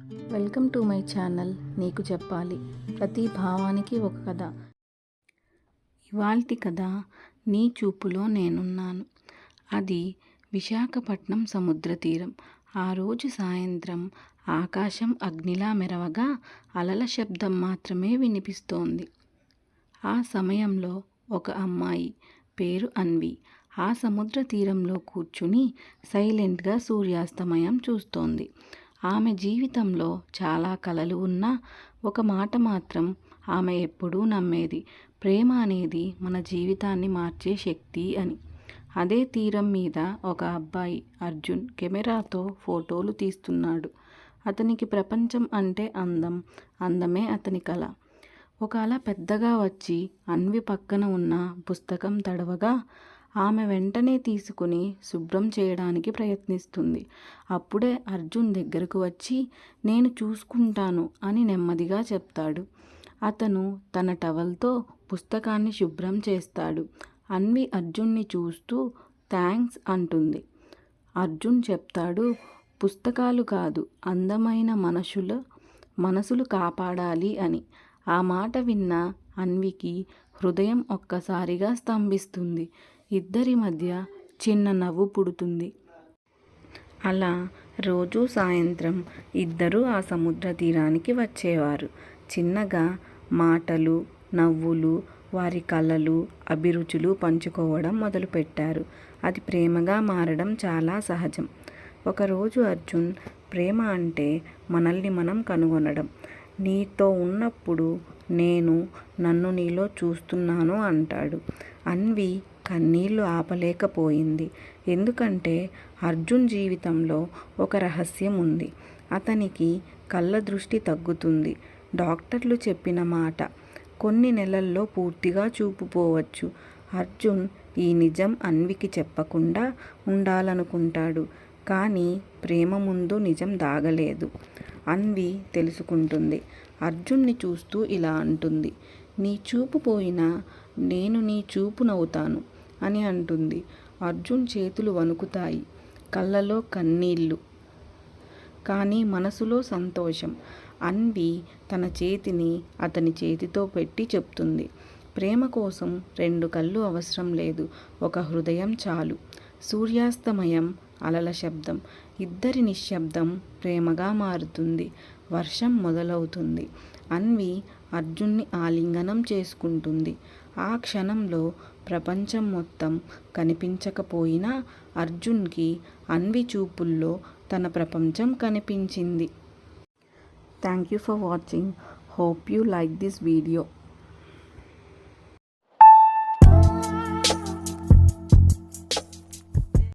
Welcome to my channel నీకు చెప్పాలి. ప్రతి భావానికి ఒక కథ. ఇవాల్టి కథ నీ చూపులో నేనున్నాను. అది విశాఖపట్నం సముద్ర తీరం. ఆ రోజు సాయంత్రం ఆకాశం అగ్నిలా మెరవగా అలల శబ్దం మాత్రమే వినిపిస్తోంది. ఆ సమయంలో ఒక అమ్మాయి పేరు అన్వి ఆ సముద్ర తీరంలో కూర్చుని సైలెంట్గా సూర్యాస్తమయం చూస్తోంది. ఆమె జీవితంలో చాలా కలలు ఉన్నా ఒక మాట మాత్రం ఆమె ఎప్పుడూ నమ్మేది. ప్రేమ అనేది మన జీవితాన్ని మార్చే శక్తి అని. అదే తీరం మీద ఒక అబ్బాయి అర్జున్ కెమెరాతో ఫోటోలు తీస్తున్నాడు. అతనికి ప్రపంచం అంటే అందం. అందమే అతని కళ ఒక అలా పెద్దగా వచ్చి అన్వి పక్కన ఉన్న పుస్తకం తడవగా ఆమె వెంటనే తీసుకుని శుభ్రం చేయడానికి ప్రయత్నిస్తుంది. అప్పుడే అర్జున్ దగ్గరకు వచ్చి నేను చూసుకుంటాను అని నెమ్మదిగా చెప్తాడు. అతను తన టవల్తో పుస్తకాన్ని శుభ్రం చేస్తాడు. అన్వి అర్జున్ని చూస్తూ థ్యాంక్స్ అంటుంది. అర్జున్ చెప్తాడు పుస్తకాలు కాదు అందమైన మనుషుల మనసులు కాపాడాలి అని. ఆ మాట విన్న అన్వికి హృదయం ఒక్కసారిగా స్తంభిస్తుంది. ఇద్దరి మధ్య చిన్న నవ్వు పుడుతుంది. అలా రోజు సాయంత్రం ఇద్దరూ ఆ సముద్ర తీరానికి వచ్చేవారు. చిన్నగా మాటలు నవ్వులు వారి కళలు అభిరుచులు పంచుకోవడం మొదలుపెట్టారు. అది ప్రేమగా మారడం చాలా సహజం. ఒకరోజు అర్జున్ ప్రేమ అంటే మనల్ని మనం కనుగొనడం. నీతో ఉన్నప్పుడు నేను నన్ను నీలో చూస్తున్నాను అంటాడు. అన్వి కన్నీళ్ళు ఆపలేకపోయింది. ఎందుకంటే అర్జున్ జీవితంలో ఒక రహస్యం ఉంది. అతనికి కళ్ళ దృష్టి తగ్గుతుంది. డాక్టర్లు చెప్పిన మాట కొన్ని నెలల్లో పూర్తిగా చూపుపోవచ్చు. అర్జున్ ఈ నిజం అన్వికి చెప్పకుండా ఉండాలనుకుంటాడు. కానీ ప్రేమ ముందు నిజం దాగలేదు. అన్వి తెలుసుకుంటుంది. అర్జున్ని చూస్తూ ఇలా అంటుంది. నీ చూపు పోయినా నేను నీ చూపునవుతాను అని అంటుంది. అర్జున్ చేతులు వణుకుతాయి. కళ్ళలో కన్నీళ్ళు. కానీ మనసులో సంతోషం. అన్వి తన చేతిని అతని చేతితో పెట్టి చెప్తుంది. ప్రేమ కోసం రెండు కళ్ళు అవసరం లేదు. ఒక హృదయం చాలు. సూర్యాస్తమయం అలల శబ్దం. ఇద్దరి నిశ్శబ్దం ప్రేమగా మారుతుంది. వర్షం మొదలవుతుంది. అన్వి అర్జున్ని ఆలింగనం చేసుకుంటుంది. ఆ క్షణంలో ప్రపంచం మొత్తం కనిపించకపోయినా అర్జున్కి అన్వి చూపుల్లో తన ప్రపంచం కనిపించింది. Thank you for watching. Hope you like this video.